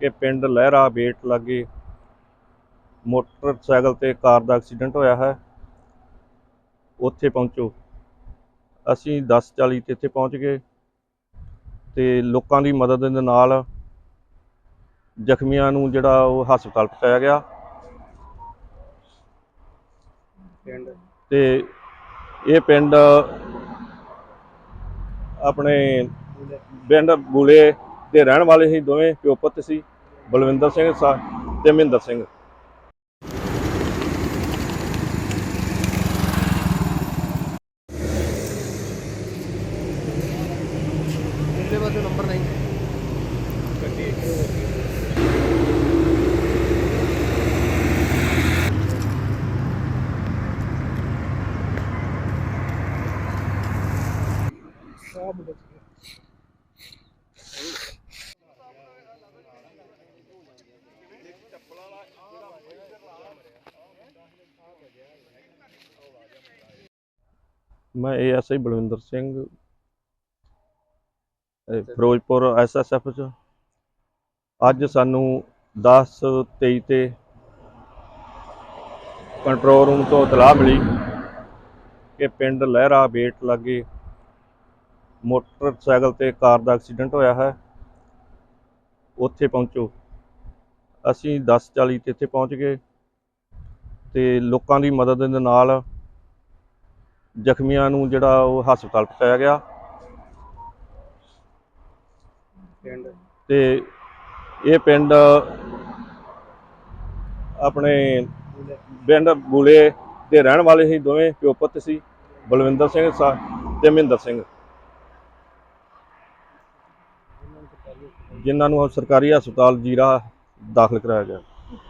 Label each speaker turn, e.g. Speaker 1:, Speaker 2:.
Speaker 1: ਕਿ ਪਿੰਡ ਲਹਿਰਾ ਬੇਟ ਲਾਗੇ ਮੋਟਰਸਾਈਕਲ ਤੇ ਕਾਰ ਦਾ ਐਕਸੀਡੈਂਟ ਹੋਇਆ ਹੈ। ਉੱਥੇ ਪਹੁੰਚੋ। ਅਸੀਂ 10:40 ਤੇ ਇੱਥੇ ਪਹੁੰਚ ਗਏ ਤੇ ਲੋਕਾਂ ਦੀ ਮਦਦ ਦੇ ਨਾਲ ਜ਼ਖਮੀਆਂ ਨੂੰ ਜਿਹੜਾ ਉਹ ਹਸਪਤਾਲ ਪਹੁੰਚਾਇਆ ਗਿਆ।
Speaker 2: ਪਿੰਡ?
Speaker 1: ਤੇ ਇਹ ਪਿੰਡ ਆਪਣੇ ਪਿੰਡ ਬੂਲੇ ਦੇ ਰਹਿਣ ਵਾਲੇ ਸੀ ਦੋਵੇਂ ਪਿਓ ਪੁੱਤ ਸੀ, ਬਲਵਿੰਦਰ ਸਿੰਘ ਸਾ- ਤੇ ਮਹਿੰਦਰ ਸਿੰਘ।
Speaker 2: ਪਿਛਲੇ ਪਾਸੇ
Speaker 1: ਮੈਂ ਏਐਸਆਈ ਬਲਵਿੰਦਰ ਸਿੰਘ। ਇਹ ਫਿਰੋਜ਼ਪੁਰ ਐਸਐਸਐਫ ਚ। ਅੱਜ ਸਾਨੂੰ 10:23 ਤੇ ਕੰਟਰੋਲ ਰੂਮ ਤੋਂ ਇਤਲਾਹ ਮਿਲੀ ਕਿ ਪਿੰਡ ਲਹਿਰਾ ਬੇਟ ਲਾਗੇ ਮੋਟਰਸਾਈਕਲ ਤੇ ਕਾਰ ਦਾ ਐਕਸੀਡੈਂਟ ਹੋਇਆ ਹੈ। ਉੱਥੇ ਪਹੁੰਚੋ। ਅਸੀਂ 10:40 ਤੇ ਇੱਥੇ ਪਹੁੰਚ ਗਏ ਤੇ ਲੋਕਾਂ ਦੀ ਮਦਦ ਦੇ ਨਾਲ ਜ਼ਖਮੀਆਂ ਨੂੰ ਜਿਹੜਾ ਉਹ ਹਸਪਤਾਲ ਪਹੁੰਚਾਇਆ ਗਿਆ।
Speaker 2: ਪਿੰਡ?
Speaker 1: ਤੇ ਇਹ ਪਿੰਡ ਆਪਣੇ ਪਿੰਡ ਬੂਲੇ ਦੇ ਰਹਿਣ ਵਾਲੇ ਸੀ ਦੋਵੇਂ ਪਿਓ ਪੁੱਤ ਸੀ ਬਲਵਿੰਦਰ ਸਿੰਘ ਤੇ ਮਹਿੰਦਰ ਸਿੰਘ। ਜਿਨ੍ਹਾਂ ਨੂੰ ਸਰਕਾਰੀ ਹਸਪਤਾਲ ਜੀਰਾ ਦਾਖਲ ਕਰਾਇਆ ਗਿਆ।